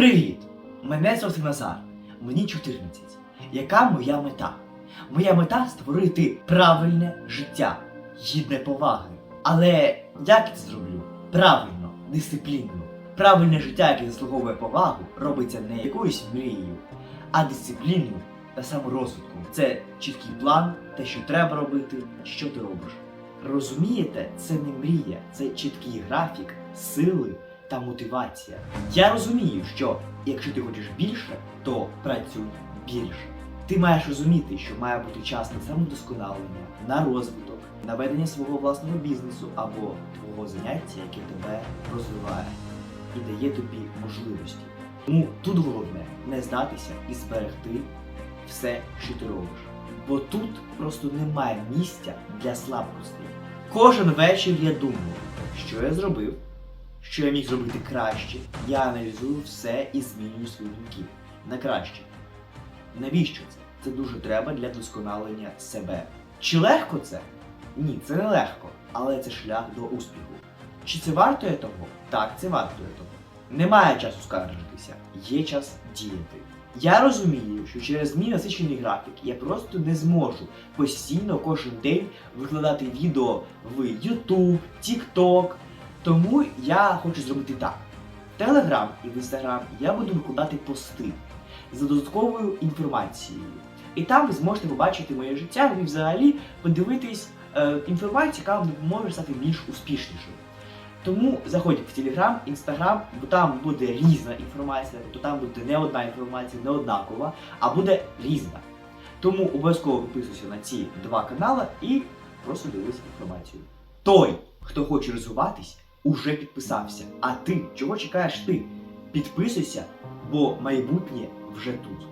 Привіт! Мене звати Назар. Мені 14. Яка моя мета? Моя мета створити правильне життя, гідне поваги. Але як я це зроблю? Правильно, дисциплінно. Правильне життя, яке заслуговує повагу, робиться не якоюсь мрією, а дисципліною та саморозвитком. Це чіткий план, те, що треба робити, що ти робиш. Розумієте, це не мрія, це чіткий графік, сили та мотивація. Я розумію, що якщо ти хочеш більше, то працюй більше. Ти маєш розуміти, що має бути час на самодосконалення, на розвиток, на ведення свого власного бізнесу або твого заняття, яке тебе розвиває і дає тобі можливості. Тому тут головне не здатися і зберегти все, що ти робиш. Бо тут просто немає місця для слабкостей. Кожен вечір я думаю, що я зробив, що я міг зробити краще. Я аналізую все і змінюю свої думки на краще. Навіщо це? Це дуже треба для вдосконалення себе. Чи легко це? Ні, це не легко, але це шлях до успіху. Чи це вартує того? Так, це вартує того. Немає часу скаржитися, є час діяти. Я розумію, що через мій насичений графік я просто не зможу постійно кожен день викладати відео в YouTube, TikTok. Тому я хочу зробити так. В Telegram і в Instagram я буду викладати пости з додатковою інформацією. І там ви зможете побачити моє життя і взагалі подивитись е, інформацію, яка вам допоможе стати більш успішнішим. Тому заходьте в Telegram, Instagram, бо там буде різна інформація, тобто там буде не одна інформація, не однакова, а буде різна. Тому обов'язково підписуйся на ці два канали і просто дивись інформацію. Той, хто хоче розвиватись, уже підписався. А ти чого чекаєш ти? Підписуйся, бо майбутнє вже тут.